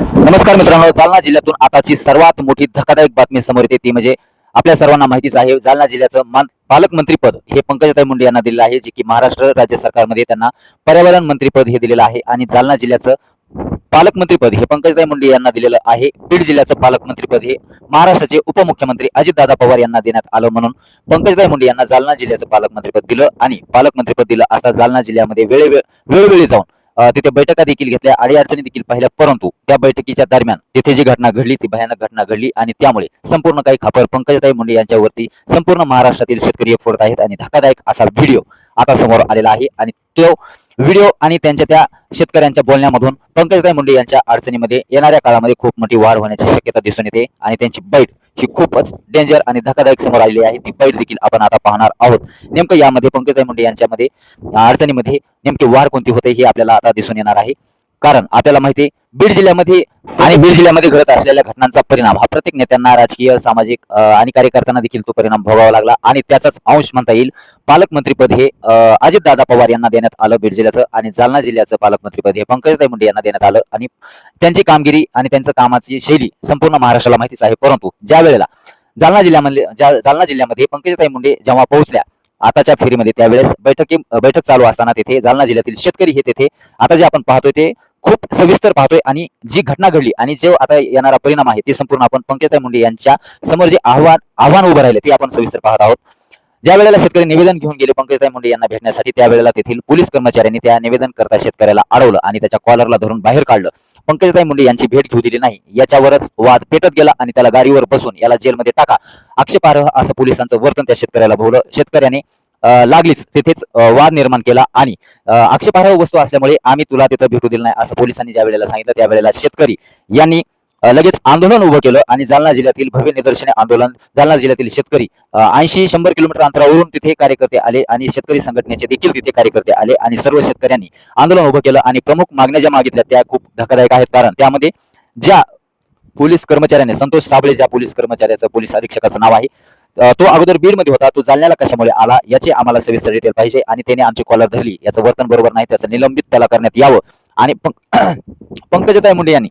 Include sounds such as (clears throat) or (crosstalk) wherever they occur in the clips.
नमस्कार मित्रांनो जालना जिल्ह्यातून आताची सर्वात मोठी धक्कादायक बातमी समोर येते. ती म्हणजे आपल्या सर्वांना माहितीच आहे जालना जिल्ह्याचं पालकमंत्रीपद हे पंकजाताई मुंडे यांना दिलेलं आहे जे की महाराष्ट्र राज्य सरकारमध्ये त्यांना पर्यावरण मंत्रीपद हे दिलेलं आहे आणि जालना जिल्ह्याचं पालकमंत्रीपद हे पंकजाताई मुंडे यांना दिलेलं आहे. बीड जिल्ह्याचं पालकमंत्रीपद हे महाराष्ट्राचे उपमुख्यमंत्री अजितदादा पवार यांना देण्यात आलं म्हणून पंकजताई मुंडे यांना जालना जिल्ह्याचं पालकमंत्रीपद दिलं आणि पालकमंत्रीपद दिलं असता जालना जिल्ह्यामध्ये वेळोवेळ वेळोवेळी जाऊन तिथे बैठका देखील घेतल्या अडीअडचणी देखील पाहिल्या. परंतु त्या बैठकीच्या दरम्यान तिथे जी घटना घडली ती भयानक घटना घडली आणि त्यामुळे संपूर्ण काही खापर पंकजताई मुंडे यांच्यावरती संपूर्ण महाराष्ट्रातील शेतकरी फोडत आहेत आणि धक्कादायक असा व्हिडिओ आता समोर आलेला आहे आणि तो व्हिडिओ आणि त्यांच्या त्या शेतकऱ्यांच्या बोलण्यामधून पंकजताई मुंडे यांच्या अडचणीमध्ये येणाऱ्या काळामध्ये खूप मोठी वाढ होण्याची शक्यता दिसून येते आणि त्यांची बैठ ही खूपच डेंजर आणि धक्कादायक समोर आलेली आहे. ती बैठ देखील आपण आता पाहणार आहोत. नेमकं यामध्ये पंकजताई मुंडे यांच्यामध्ये अडचणीमध्ये नेमकी वाढ कोणती होते हे आपल्याला आता दिसून येणार आहे. कारण आपल्याला माहिती आहे, बीड जिल्ह्यामध्ये आणि बीड जिल्ह्यामध्ये घडत असलेल्या घटनांचा परिणाम हा प्रत्येक नेत्यांना राजकीय सामाजिक आणि कार्यकर्त्यांना देखील तो परिणाम भोगावा लागला आणि त्याचाच अंश म्हणता येईल पालकमंत्रीपद हे अजितदादा पवार यांना देण्यात आलं बीड जिल्ह्याचं आणि जालना जिल्ह्याचं पालकमंत्रीपद हे. पंकजताई मुंडे यांना देण्यात आलं आणि त्यांची कामगिरी आणि त्यांचं कामाची शैली संपूर्ण महाराष्ट्राला माहितीच आहे. परंतु ज्या वेळेला जालना जिल्ह्यामध्ये जालना जिल्ह्यामध्ये पंकजताई मुंडे जेव्हा पोहोचल्या आताच्या फेरीमध्ये त्यावेळेस बैठकी बैठक चालू असताना तिथे जालना जिल्ह्यातील शेतकरी हे तेथे आता जे आपण पाहतोय ते खूप सविस्तर पाहतोय आणि जी घटना घडली आणि जो आता येणारा परिणाम आहे ते संपूर्ण आपण पंकजाताई मुंडे यांच्या समोर जे आव्हान आव्हान उभं राहिले ते आपण सविस्तर पाहत आहोत. ज्या वेळेला शेतकरी निवेदन घेऊन गेले पंकजताई मुंडे यांना भेटण्यासाठी त्यावेळेला तेथील पोलीस कर्मचाऱ्यांनी त्या निवेदन करता शेतकऱ्याला अडवलं आणि त्याच्या कॉलरला धरून बाहेर काढलं. पंकजताई मुंडे यांची भेट घेऊ दिली नाही. याच्यावरच वाद पेटत गेला आणि त्याला गाडीवर बसून याला जेलमध्ये टाका. आक्षेपार्ह असं पोलिसांचं वर्तन त्या शेतकऱ्याला भोवलं. शेतकऱ्याने लागलीच. तिथेच वाद निर्माण केला आणि आक्षेपार्ह वस्तू असल्यामुळे आम्ही तुला तिथं भेटू दिलं नाही असं पोलिसांनी ज्या वेळेला सांगितलं त्यावेळेला शेतकरी यांनी लगेच आंदोलन उभं केलं आणि जालना जिल्ह्यातील भव्य निदर्शने आंदोलन जालना जिल्ह्यातील शेतकरी ऐंशी शंभर किलोमीटर अंतरावरून तिथे कार्यकर्ते आले आणि शेतकरी संघटनेचे देखील तिथे कार्यकर्ते आले आणि सर्व शेतकऱ्यांनी आंदोलन उभं केलं आणि प्रमुख मागण्या ज्या मागितल्या त्या खूप धक्कादायक आहेत. कारण त्यामध्ये ज्या पोलीस कर्मचाऱ्याने संतोष साबळे ज्या पोलीस कर्मचाऱ्याचं पोलीस अधीक्षकाचं नाव आहे तो अगोदर बीडमध्ये होता तो जालन्याला कशामुळे आला याचे आम्हाला सविस्तर डिटेल पाहिजे आणि त्याने आमची कॉलर धरली. याचं वर्तन बरोबर नाही त्याचं निलंबित त्याला करण्यात यावं. आणि पंक- (clears throat) पंकजताई मुंडे यांनी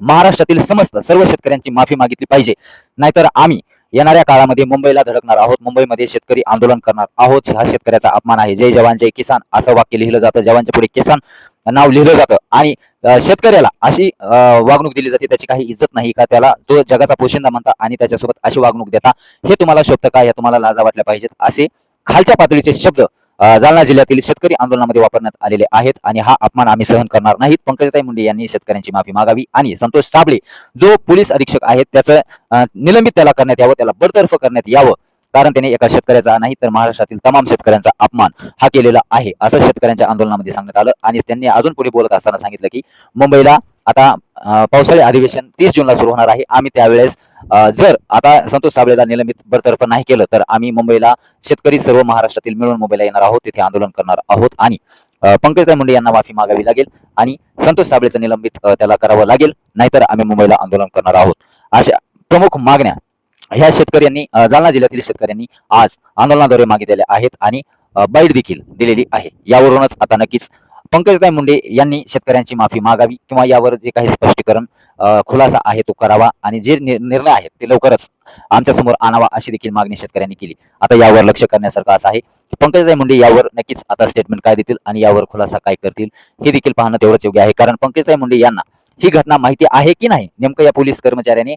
महाराष्ट्रातील समस्त सर्व शेतकऱ्यांची माफी मागितली पाहिजे. नाहीतर आम्ही येणाऱ्या काळामध्ये मुंबईला धडकणार आहोत. मुंबईमध्ये शेतकरी आंदोलन करणार आहोत. हा शेतकऱ्याचा अपमान आहे. जय जवान जय किसान असं वाक्य लिहिलं जातं. जवानच्या पुढे किसान नाव लिहिलं जातं. आणि शेतकऱ्याला अशी वागणूक दिली जाते. त्याची काही इज्जत नाही का? त्याला तो जगाचा पोशिंदा म्हणता आणि त्याच्यासोबत अशी वागणूक देता. हे तुम्हाला शोभतं का? या तुम्हाला लाजा वाटल्या पाहिजेत. असे खालच्या पातळीचे शब्द जालना जिल्ह्यातील शेतकरी आंदोलनामध्ये वापरण्यात आलेले आहेत आणि हा अपमान आम्ही सहन करणार नाहीत. पंकजताई मुंडे यांनी शेतकऱ्यांची माफी मागावी आणि संतोष साबळे जो पोलीस अधीक्षक आहेत त्याचं निलंबित त्याला करण्यात यावं त्याला बडतर्फ करण्यात यावं. कारण त्याने एका शेतकऱ्याचा नाही तर महाराष्ट्रातील तमाम शेतकऱ्यांचा अपमान हा केलेला आहे असं शेतकऱ्यांच्या आंदोलनामध्ये सांगण्यात आलं. आणि त्यांनी अजून पुढे बोलत असताना सांगितलं की मुंबईला आता पावसाळी अधिवेशन तीस जूनला सुरू होणार आहे. आम्ही त्यावेळेस जर आता संतोष साबळेला निलंबित बरतर्फ नाही केलं तर आम्ही मुंबईला शेतकरी सर्व महाराष्ट्रातील मिळून मुंबईला येणार आहोत. तिथे आंदोलन करणार आहोत. आणि अं, पंकजताई मुंडे यांना माफी मागावी लागेल आणि संतोष साबळेचं निलंबित त्याला करावं लागेल. नाहीतर आम्ही मुंबईला आंदोलन करणार आहोत. अशा प्रमुख मागण्या ह्या शेतकऱ्यांनी जालना जिल्ह्यातील शेतकऱ्यांनी आज आंदोलनाद्वारे मागितलेल्या आहेत आणि बाईट देखील दिलेली आहे. यावरूनच आता नक्कीच पंकजताई मुंडे यांनी शेतकऱ्यांची माफी मागावी किंवा यावर जे काही स्पष्टीकरण खुलासा आहे तो करावा आणि जे निर्णय आहेत ते लवकरच आमच्यासमोर आणावा अशी देखील मागणी शेतकऱ्यांनी केली. आता यावर लक्ष करण्यासारखं असं आहे की पंकजताई मुंडे यावर नक्कीच आता स्टेटमेंट काय देतील आणि यावर खुलासा काय करतील हे देखील पाहणं तेवढंच योग्य आहे. कारण पंकजताई मुंडे यांना ही घटना माहिती आहे की नाही? नेमकं या पोलीस कर्मचाऱ्याने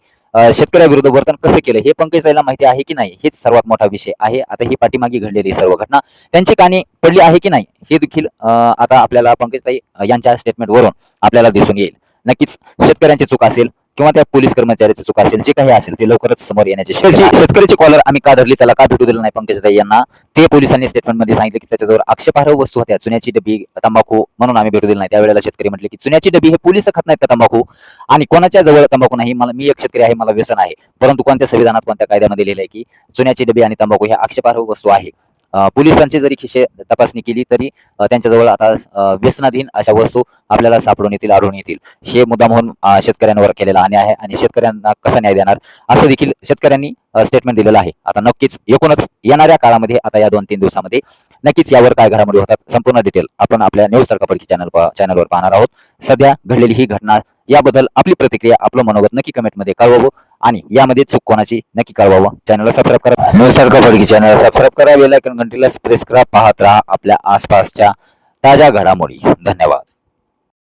शेतकऱ्याविरुद्ध वर्तन कसं केलं? हे पंकजताईला माहिती आहे की नाही? हेच सर्वात मोठा विषय आहे. आता ही पाठीमागे घडलेली सर्व घटना. त्यांची कानी पडली आहे की नाही? हे देखील आता आपल्याला पंकजताई यांच्या स्टेटमेंटवरून आपल्याला दिसून येईल. नक्कीच शेतकऱ्यांची चूक असेल किंवा त्या पोलीस कर्मचाऱ्याची चूक असेल जे काही असेल ते लवकरच समोर येण्याची शक्यता शेतकऱ्याची कॉलर आम्ही का धरली? त्याला का भेटू दिलं नाही पंकजताई यांना? ते पोलिसांनी स्टेटमेंटमध्ये सांगितलं की त्याच्याजवळ आक्षेपार्ह वस्तू होत्या. चुन्याची डबी तंबाखू म्हणून आम्ही भेटू दिलं नाही. त्यावेळेला शेतकरी म्हटले की चुन्याची डबी हे पोलीस खात नाहीत का तंबाखू? आणि कोणाच्या जवळ तंबाखू नाही? मला मी एक शेतकरी आहे मला व्यसन आहे. परंतु कोणत्या संविधानात कोणत्या कायद्यामध्ये लिहिलं आहे की चुन्याची डबी आणि तंबाखू ह्या आक्षेपार्ह वस्तू आहे. पोलिसांची जरी खिशे तपासणी केली तरी त्यांच्याजवळ आता व्यसनाधीन अशा वस्तू आपल्याला सापडून येतील आढळून येतील. हे मुद्दा म्हणून शेतकऱ्यांवर केलेला अन्याय आहे आणि शेतकऱ्यांना कसा न्याय देणार? असं देखील शेतकऱ्यांनी स्टेटमेंट दिलेलं आहे. आता नक्कीच एकूणच येणाऱ्या काळामध्ये आता या दोन तीन दिवसामध्ये नक्कीच यावर काय घडामोडी होतात संपूर्ण डिटेल आपण आपल्या न्यूज तडकाफडकी चॅनल चॅनलवर पाहणार आहोत. सध्या घडलेली ही घटना याबद्दल आपली प्रतिक्रिया आपलं मनोगत नक्की कमेंटमध्ये कळवावं. आणि यामध्ये चूक कोणाची नक्की कळवावं. चॅनलला सबस्क्राईब करा. न्यूज तडकाफडकी चॅनल सबस्क्राईब करा. बेल घंटीला प्रेस करा. पाहत राहा आपल्या आसपासच्या ताज्या घडामोडी. धन्यवाद.